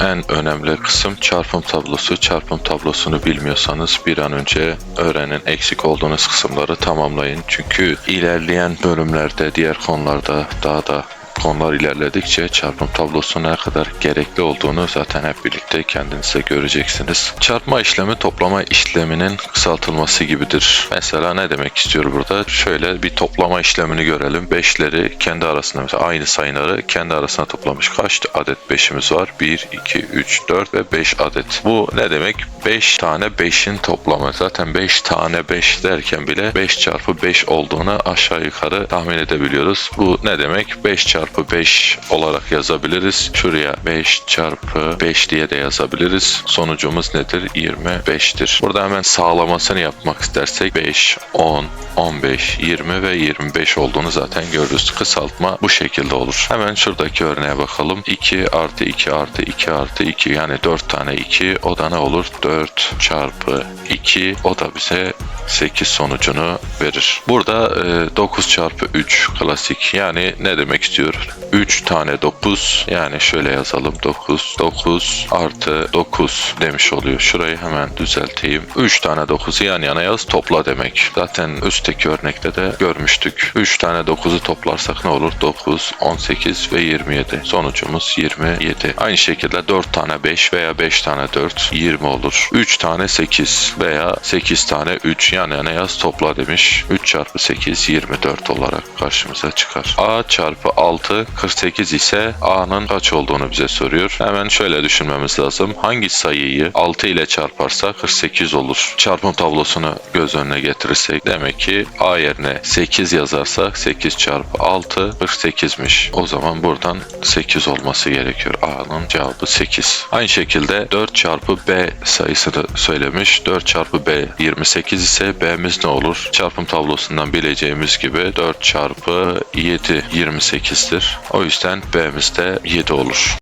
En önemli kısım çarpım tablosu. Çarpım tablosunu bilmiyorsanız bir an önce öğrenin. Eksik olduğunuz kısımları tamamlayın. Çünkü ilerleyen bölümlerde, diğer konularda daha da konular ilerledikçe çarpım tablosu ne kadar gerekli olduğunu zaten hep birlikte kendinize göreceksiniz. Çarpma işlemi toplama işleminin kısaltılması gibidir. Mesela ne demek istiyor burada? Şöyle bir toplama işlemini görelim. 5'leri kendi arasında mesela aynı sayıları kendi arasına toplamış. Kaç adet 5'imiz var? 1, 2, 3, 4 ve 5 adet. Bu ne demek? 5 tane 5'in toplamı. Zaten 5 tane 5 derken bile 5 çarpı 5 olduğunu aşağı yukarı tahmin edebiliyoruz. Bu ne demek? 5 çarpı 5 olarak yazabiliriz. Şuraya 5 çarpı 5 diye de yazabiliriz. Sonucumuz nedir? 25'tir. Burada hemen sağlamasını yapmak istersek 5, 10, 15, 20 ve 25 olduğunu zaten görürüz. Kısaltma bu şekilde olur. Hemen şuradaki örneğe bakalım. 2 artı 2 artı 2 artı 2 yani 4 tane 2 o da ne olur? 4 çarpı 2 o da bize 8 sonucunu verir. Burada e, 9 çarpı 3 klasik yani ne demek istiyor? 3 tane 9 yani şöyle yazalım 9 9 artı 9 demiş oluyor. Şurayı hemen düzelteyim. 3 tane 9'u yan yana yaz topla demek. Zaten üstteki örnekte de görmüştük. 3 tane 9'u toplarsak ne olur? 9, 18 ve 27. Sonucumuz 27. Aynı şekilde 4 tane 5 veya 5 tane 4 20 olur. 3 tane 8 veya 8 tane 3 yan yana yaz topla demiş. 3 çarpı 8 24 olarak karşımıza çıkar. A çarpı 6 48 ise A'nın kaç olduğunu bize soruyor. Hemen şöyle düşünmemiz lazım. Hangi sayıyı 6 ile çarparsa 48 olur. Çarpım tablosunu göz önüne getirirsek demek ki A yerine 8 yazarsak 8 çarpı 6 48'miş. O zaman buradan 8 olması gerekiyor. A'nın cevabı 8. Aynı şekilde 4 çarpı B sayısını söylemiş. 4 çarpı B 28 ise B'miz ne olur? Çarpım tablosundan bileceğimiz gibi 4 çarpı 7 28'dir. O yüzden B'miz de 7 olur.